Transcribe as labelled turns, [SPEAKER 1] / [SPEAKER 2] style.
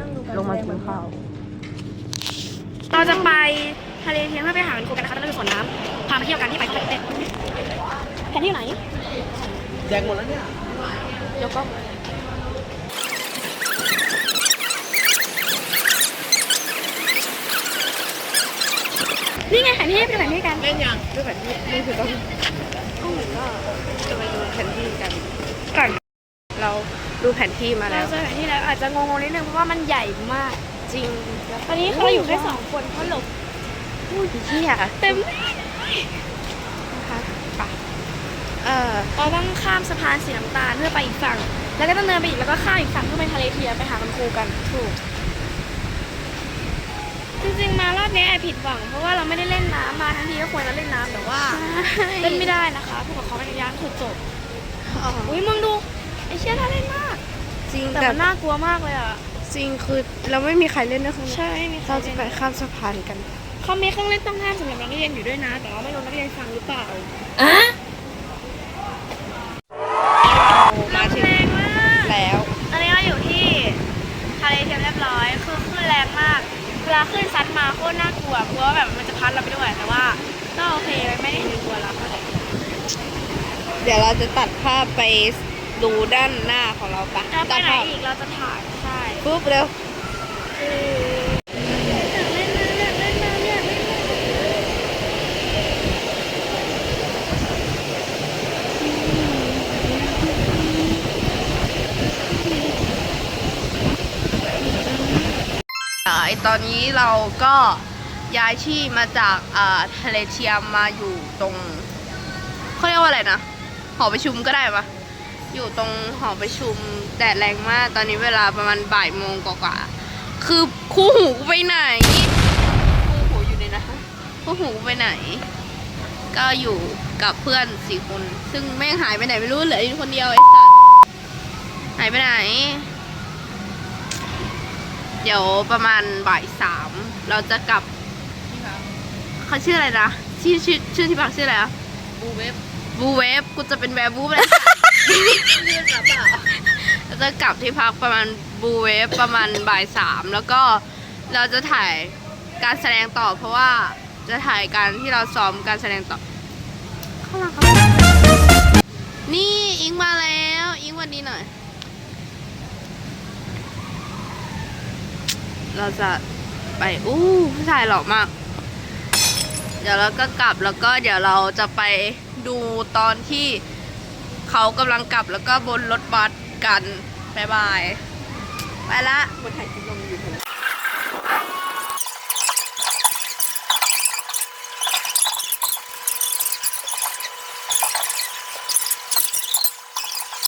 [SPEAKER 1] นั่งดูกัน
[SPEAKER 2] ลงมากินข้าว
[SPEAKER 1] เราจะไปทะเลเทียมเพื่อไปหาคุณครูกันนะคะแล้วเราจะสวนน้ำพามาเที่ยวกันที่ไปทะเลเต้นแผนที่ไหน
[SPEAKER 3] แจกหมดแล้วเนี่ย
[SPEAKER 1] เดี๋ยวก็นี่ไงแผนที่ไปดูแผนที่กัน
[SPEAKER 2] เล่นยังดูแผนที่นี่คือต้องจะไปดูแผนที่กัน
[SPEAKER 1] ก่อน
[SPEAKER 2] เรา ดูแผนที่มา
[SPEAKER 1] เรา
[SPEAKER 2] แล้ว
[SPEAKER 1] เจอแผนที่แล้วอาจจะงงๆนิดนึงเพราะว่ามันใหญ่มาก
[SPEAKER 2] จริง
[SPEAKER 1] ตอนนี้เราอยู่แค่สองคนเพราะหลบ
[SPEAKER 2] อุ้ยเที่ย
[SPEAKER 1] เต็ม
[SPEAKER 2] นะคะไปเออ
[SPEAKER 1] เราต้องข้ามสะพานสีน้ำตาลเพื่อไปอีกฝั่ง แล้วก็ต้องเดินไปอีกแล้วก็ข้ามอีกฝั่งเพื่อไปทะเลเทียมไปหาคุณครูกันถูก จริงๆมารอบนี้แอบผิดหวัง เพราะว่าเราไม่ได้เล่นน้ำมาทั้งทีก็ควรจะเล่นน้ำแต่ว่าเล่นไม่ได้นะคะผู้ปกครองอนุญาตถูกจบ
[SPEAKER 2] อ๋อ
[SPEAKER 1] อุ้ยมึงดูไอเชี่ยน่าเล่นมาก
[SPEAKER 2] จริง
[SPEAKER 1] แต่
[SPEAKER 2] แต่
[SPEAKER 1] มันน่ากลัวมากเลยอะ
[SPEAKER 2] จริงคือเราไม่มีใครเล่นนะคุณ
[SPEAKER 1] ใช่มีใคร
[SPEAKER 2] เราจะ
[SPEAKER 1] เล่น
[SPEAKER 2] ไปข้ามสะพานกัน
[SPEAKER 1] เขามีเครื่องเล่นต้องห้ามสำหรับนักเรียนอยู่ด้วยนะ แต่ว่าไม่รู้นักเรียนฟังหรือเปล่า
[SPEAKER 2] มาถึง
[SPEAKER 1] แรงมาก
[SPEAKER 2] แล้ว
[SPEAKER 1] ตอนนี้เราอยู่ที่ทะเลเทียมเรียบร้อย คือคลื่นแรงมาก เวลาคลื่นซัดมาโคตรน่ากลัว กลัวว่าแบบมันจะพัดเราไปด้วย แต่ว่าก็โอเคไม่ได้ถึงกลัวเราเท่าไหร่
[SPEAKER 2] เดี๋ยวเราจะตัดภาพไป ดูด้านหน้าของเราปะ
[SPEAKER 1] แล้วไป
[SPEAKER 2] ตัด
[SPEAKER 1] ไหน
[SPEAKER 2] ภาพ
[SPEAKER 1] อีกเราจะถ่ายใช่
[SPEAKER 2] ปุ๊บเร็ว
[SPEAKER 1] เล่นน้ำเนี่ยเล่นน้ำเนี่ยเล่นน้ำ
[SPEAKER 2] เอ่อไอ้ตอนนี้เราก็ย้ายที่มาจากอ่าทะเลเทียมมาอยู่ตรงเขาเรียกว่าอะไรนะ หอประชุมก็ได้ปะ อยู่ตรงหอประชุมแดดแรงมาก ตอนนี้เวลาประมาณบ่ายโมงกว่าๆคือคู่หูกูไปไหน คู่หูอยู่ในนะคู่หูกูไปไหน ก็อยู่กับเพื่อนสี่คน ซึ่งแม่งหายไปไหนไม่รู้เหลืออยู่คนเดียวไอ้สัสหายไปไหน เดี๋ยวประมาณบ่ายสามเราจะกลับเขาชื่ออะไรนะชื่อชื่อชื่อที่พักชื่ออะไรอะ
[SPEAKER 3] บูเว็บ
[SPEAKER 2] บูเวฟกูจะเป็นแวร์บูฟเลย
[SPEAKER 3] เรา
[SPEAKER 2] จะกลับที่พักประมาณบูเวฟประมาณบ่ายสามแล้วก็เราจะถ่ายการแสดงต่อ เพราะว่าจะถ่ายการที่เราซ้อมการแสดงต่อเข้ามาครับนี่อิงมาแล้วอิงวันนี้หน่อย เราจะไปอู้ผู้ชายหล่อมาก เดี๋ยวเราก็กลับแล้วก็เดี๋ยวเราจะไปดูตอนที่ เขากำลังกลับแล้วก็บนรถบัสกันบายบาย ไปละ
[SPEAKER 3] คนถ่ายคลิปลงอยู่